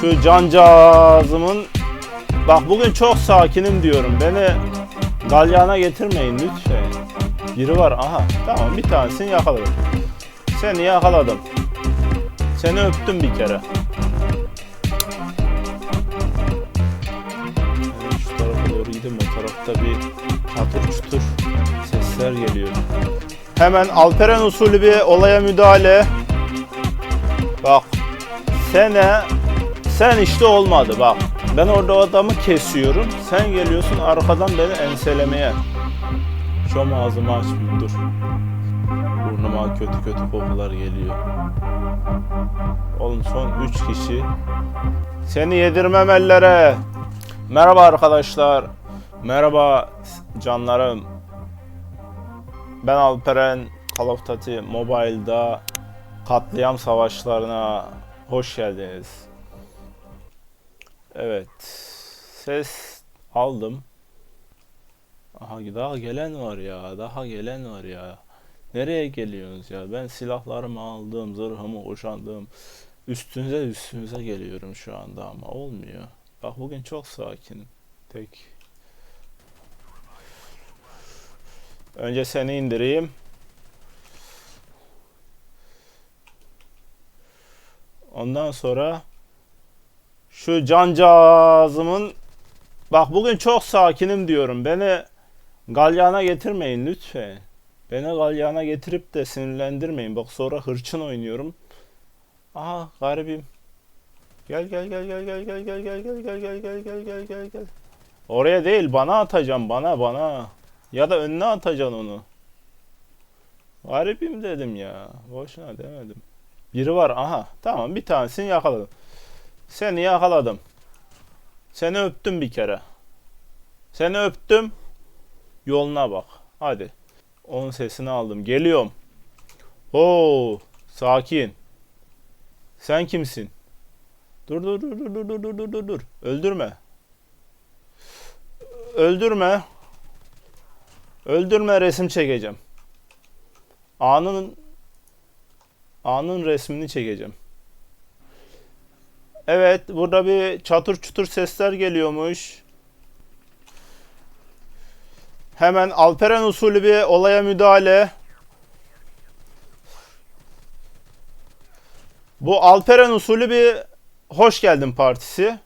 Şu cancağızımın Bak bugün çok sakinim diyorum. Beni galyana getirmeyin lütfen. Biri var. Aha tamam bir tanesini yakaladım. Seni yakaladım. Seni öptüm bir kere. Evet, şu tarafa doğru gideyim. O tarafta bir çatır çutur sesler geliyor. Hemen Alperen usulü bir olaya müdahale. Bak. Sene sen işte olmadı bak. Ben orada adamı kesiyorum. Sen geliyorsun arkadan beni enselemeye. Şom ağzımı açmayayım dur. Burnuma kötü kötü kokular geliyor. Oğlum son 3 kişi. Seni yedirmem ellere. Merhaba arkadaşlar. Merhaba canlarım. Ben Alperen Call of Duty Mobile'da katliam savaşlarına hoş geldiniz. Evet. Ses aldım. Aha daha gelen var ya. Daha gelen var ya. Nereye geliyorsunuz ya? Ben silahlarımı aldım, zırhımı kuşandım. Üstünüze üstünüze geliyorum şu anda ama olmuyor. Bak bugün çok sakinim. Tek. Önce seni indireyim. Ondan sonra şu cancağızımın bak bugün çok sakinim diyorum. Beni galyana getirmeyin lütfen. Beni galyana getirip de sinirlendirmeyin. Bak sonra hırçın oynuyorum. Aha garibim. Gel gel gel gel gel gel gel gel gel gel gel gel gel gel gel gel. Oraya değil bana atacağım bana bana. Ya da önüne atacaksın onu. Garibim dedim ya. Boşuna demedim. Biri var aha. Tamam bir tanesini yakaladım. Seni yakaladım. Seni öptüm bir kere. Seni öptüm. Yoluna bak. Hadi. Onun sesini aldım. Geliyorum. Oo, sakin. Sen kimsin? Dur dur dur dur dur dur dur dur dur. Öldürme. Öldürme. Öldürme resim çekeceğim. Anın anın resmini çekeceğim. Evet, burada bir çatır çutur sesler geliyormuş. Hemen Alperen usulü bir olaya müdahale. Bu Alperen usulü bir hoş geldin partisi.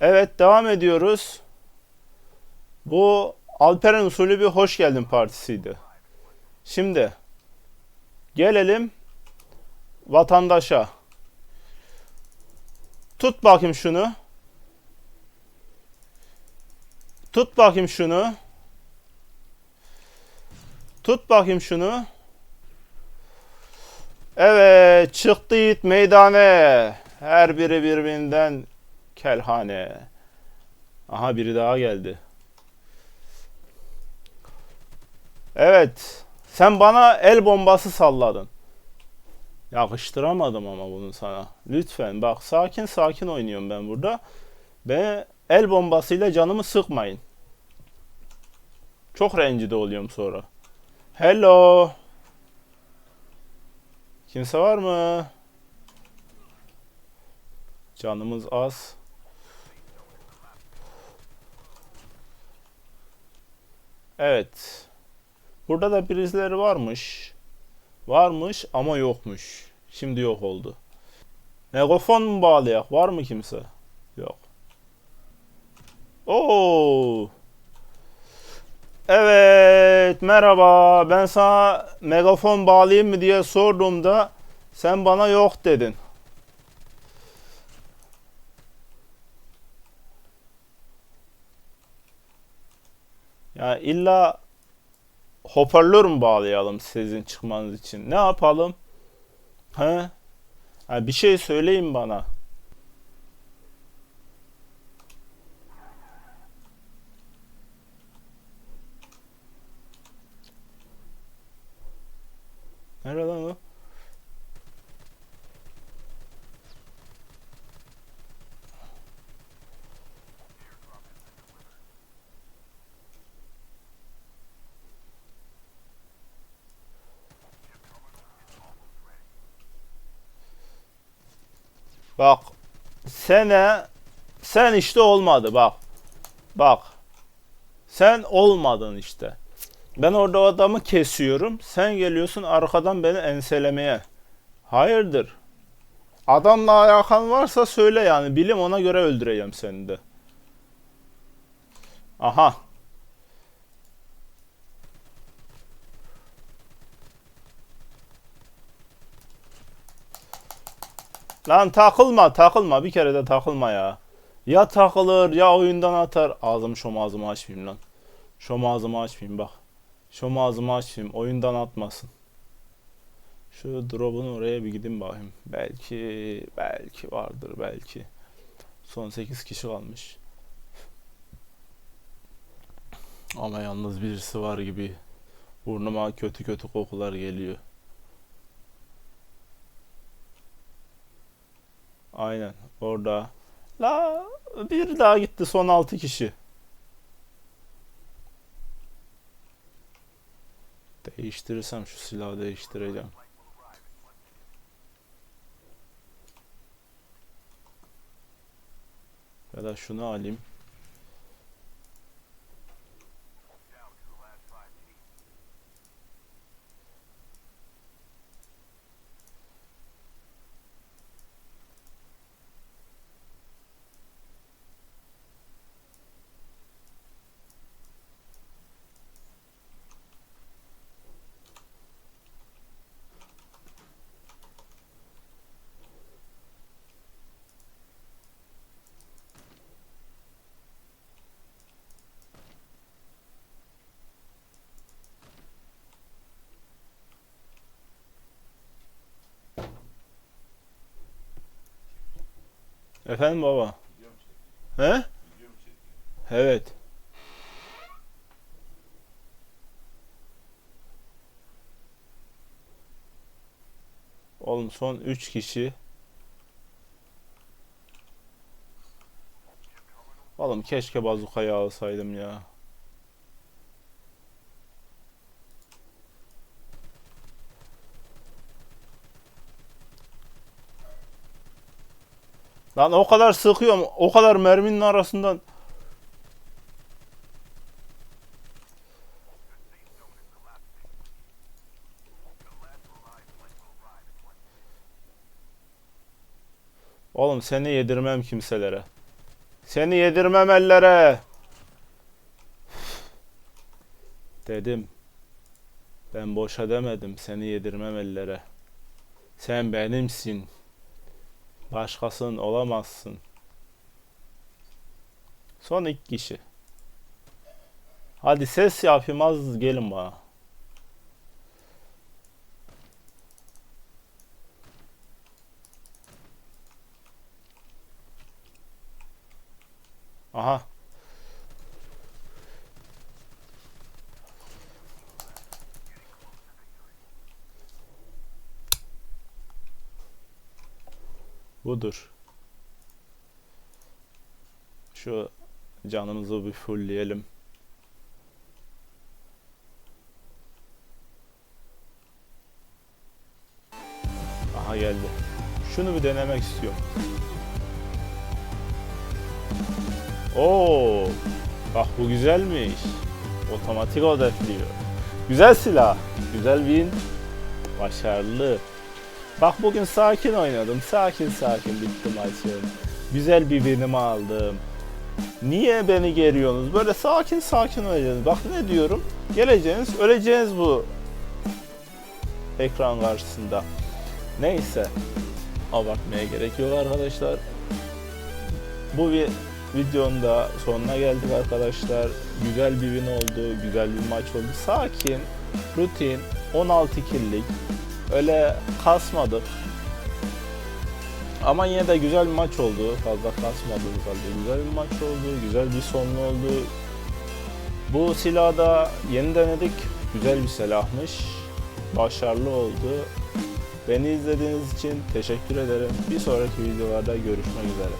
Evet, devam ediyoruz. Bu Alperen usulü bir hoş geldin partisiydi. Şimdi gelelim vatandaşa. Tut bakayım şunu. Tut bakayım şunu. Tut bakayım şunu. Evet, çıktı yiğit meydane. Her biri birbirinden kelhane. Aha biri daha geldi. Evet, sen bana el bombası salladın. Yakıştıramadım ama bunu sana. Lütfen bak sakin sakin oynuyorum ben burada. Ve el bombasıyla canımı sıkmayın. Çok rencide oluyorum sonra. Hello. Kimse var mı? Canımız az. Evet. Burada da prizleri varmış. Varmış ama yokmuş. Şimdi yok oldu. Megafon mu bağlayak? Var mı kimse? Yok. Oo. Evet, merhaba. Ben sana megafon bağlayayım mı diye sorduğumda sen bana yok dedin. Ya illa hoparlör mü bağlayalım sizin çıkmanız için? Ne yapalım? He? Ha, bir şey söyleyin bana. Nerede lan o? Bak Sene sen işte olmadı bak. Bak. Sen olmadın işte. Ben orada adamı kesiyorum. Sen geliyorsun arkadan beni enselemeye. Hayırdır? Adamla alakan varsa söyle yani. Bilim ona göre öldüreceğim seni de. Aha. Lan takılma takılma bir kere de takılma ya. Ya takılır ya oyundan atar. Ağzım şom ağzımı açmayayım lan. Şom ağzımı açmayayım bak. Şom ağzımı açmayayım oyundan atmasın. Şu drop'un oraya bir gideyim bakayım. Belki belki vardır belki. Son 8 kişi kalmış. Ama yalnız birisi var gibi. Burnuma kötü kötü kokular geliyor. Aynen orada. La bir daha gitti son 6 kişi. Değiştirirsem şu silahı değiştireceğim. Ya da şunu alayım. Efendim baba? He? Evet. Oğlum son 3 kişi. Oğlum keşke bazukayı alsaydım ya. Lan o kadar sıkıyorum. O kadar merminin arasından. Oğlum seni yedirmem kimselere. Seni yedirmem ellere. Dedim. Ben boşa demedim. Seni yedirmem ellere. Sen benimsin. Başkasının olamazsın. Son iki kişi. Hadi ses yapayım az gelin bana. Aha. Budur. Şu canımızı bir fullleyelim. Aha geldi. Şunu bir denemek istiyorum. Oo, bak bu güzelmiş. Otomatik hedefliyor. Güzel silah. Güzel win. Başarılı. Bak bugün sakin oynadım. Sakin sakin bitti maçım. Güzel bir winimi aldım. Niye beni geriyorsunuz? Böyle sakin sakin oynayacaksınız. Bak ne diyorum. Geleceğiniz, öleceğiniz bu ekran karşısında. Neyse. Abartmaya gerek yok arkadaşlar. Bu bir videonun da sonuna geldik arkadaşlar. Güzel bir win oldu. Güzel bir maç oldu. Sakin, rutin, 16 killik. Öyle kasmadık. Ama yine de güzel bir maç oldu. Fazla kasmadığımız halde güzel bir maç oldu. Güzel bir sonlu oldu. Bu silahı da yeni denedik. Güzel bir silahmış. Başarılı oldu. Beni izlediğiniz için teşekkür ederim. Bir sonraki videolarda görüşmek üzere.